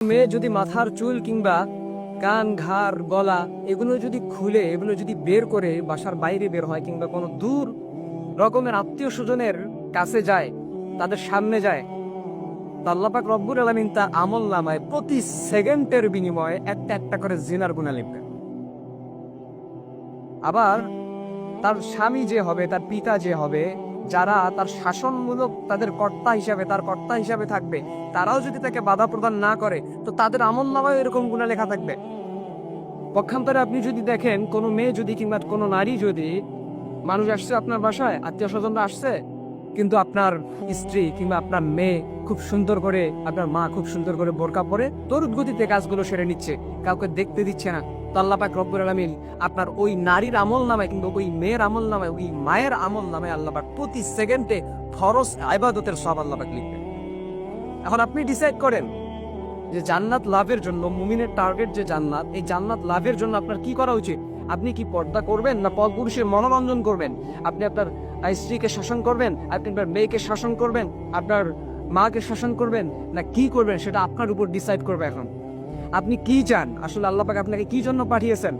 মেয়ে যদি মাথার চুল কিংবা কান, ঘাড়, গলা এগুলো যদি খুলে, এগুলো যদি বের করে বাসার বাইরে বের হয় কিংবা কোনো দূর রকমের আত্মীয় স্বজনের কাছে যায়, তাদের সামনে যায়, তো আল্লাপাক রব্বুর আলমিন তার আমল নামায় প্রতি সেকেন্ডের বিনিময়ে একটা একটা করে জিনার গুণা লিখবে আবার তার স্বামী যে হবে, তার পিতা যে হবে যারা তার শাসনমূলক তাদের কর্তা হিসাবে, তার কর্তা হিসাবে থাকবে, তারাও যদি তাকে বাধা প্রদান না করে, তো তাদের আমল নামায় এরকম গুণা লেখা থাকবে। পক্ষান্তরে আপনি যদি দেখেন কোনো মেয়ে যদি কিংবা কোনো নারী যদি, মানুষ আসছে আপনার বাসায়, আত্মীয় স্বজনরা আসছে কিন্তু আপনার স্ত্রী কিংবা আপনার মেয়ে খুব সুন্দর করে, আপনার মা খুব সুন্দর করে বোরকা পরে তরুদ গতিতে কাজগুলো সেরে নিচ্ছে। কাউকে দেখতে দিচ্ছে না। তো আল্লাহ পাক রব্বুল আলামিন আপনার ওই নারীর আমল নামায় কিংবা ওই মেয়ের আমল নামায়, ওই মায়ের আমল নামায় আল্লাহ পাক প্রতি সেকেন্ডে ফরস আইবাদতের সব আল্লাহ পাক লিখবেন। এখন আপনি ডিসাইড করেন যে জান্নাত লাভের জন্য, মুমিনের টার্গেট যে জান্নাত, এই জান্নাত লাভের জন্য আপনার কি করা উচিত? আপনি কি পর্দা করবেন না পরপুরুষের মনোরঞ্জন করবেন? আপনি আপনার স্ত্রীকে শাসন করবেন? আপনি আপনার মেয়েকে শাসন করবেন? আপনার মাকে শাসন করবেন? না কি করবেন সেটা আপনার উপর ডিসাইড করবে এখন। আপনি কি চান? আসলে আল্লাহ পাক আপনাকে কি জন্য পাঠিয়েছেন?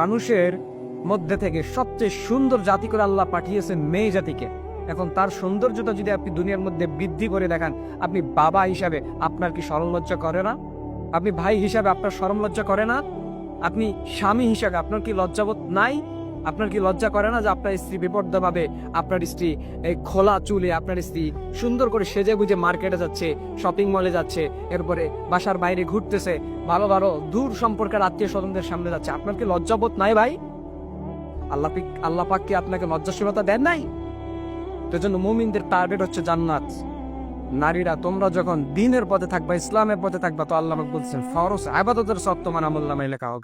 মানুষের মধ্যে থেকে সবচেয়ে সুন্দর জাতি করে আল্লাহ পাঠিয়েছেন মেয়ে জাতিকে। এখন তার সৌন্দর্যটা যদি আপনি দুনিয়ার মধ্যে বৃদ্ধি করে দেখান, আপনি বাবা হিসাবে আপনার কি সরম লজ্জা করে না? আপনি ভাই হিসাবে আপনার সরম লজ্জা করে না? আপনি স্বামী হিসাবে আপনার কি লজ্জাবোধ নাই? আপনার কি লজ্জা করে না যে আপনার স্ত্রী বিপর্দা ভাবে আপনার স্ত্রী এই খোলা চুলে আপনার স্ত্রী সুন্দর করে সেজে গুজে মার্কেটে যাচ্ছে শপিং মলে যাচ্ছে, এরপরে বাসার বাইরে ঘুরতেছে, ভালো ভালো দূর সম্পর্কের আত্মীয় স্বজনদের সামনে যাচ্ছে। আপনার কি লজ্জাবোধ নাই ভাই? আল্লাহ আল্লাহ পাক কি আপনাকে লজ্জাশীলতা দেন নাই? তো জন্য মুমিনদের টার্গেট হচ্ছে জান্নাত। নারীরা, তোমরা যখন দিনের পথে থাকবা, ইসলামের পথে থাকবা, তো আল্লাহ বলছেন ফরস আবাদতের সব তোমার আমল নামায় লেখা হোক।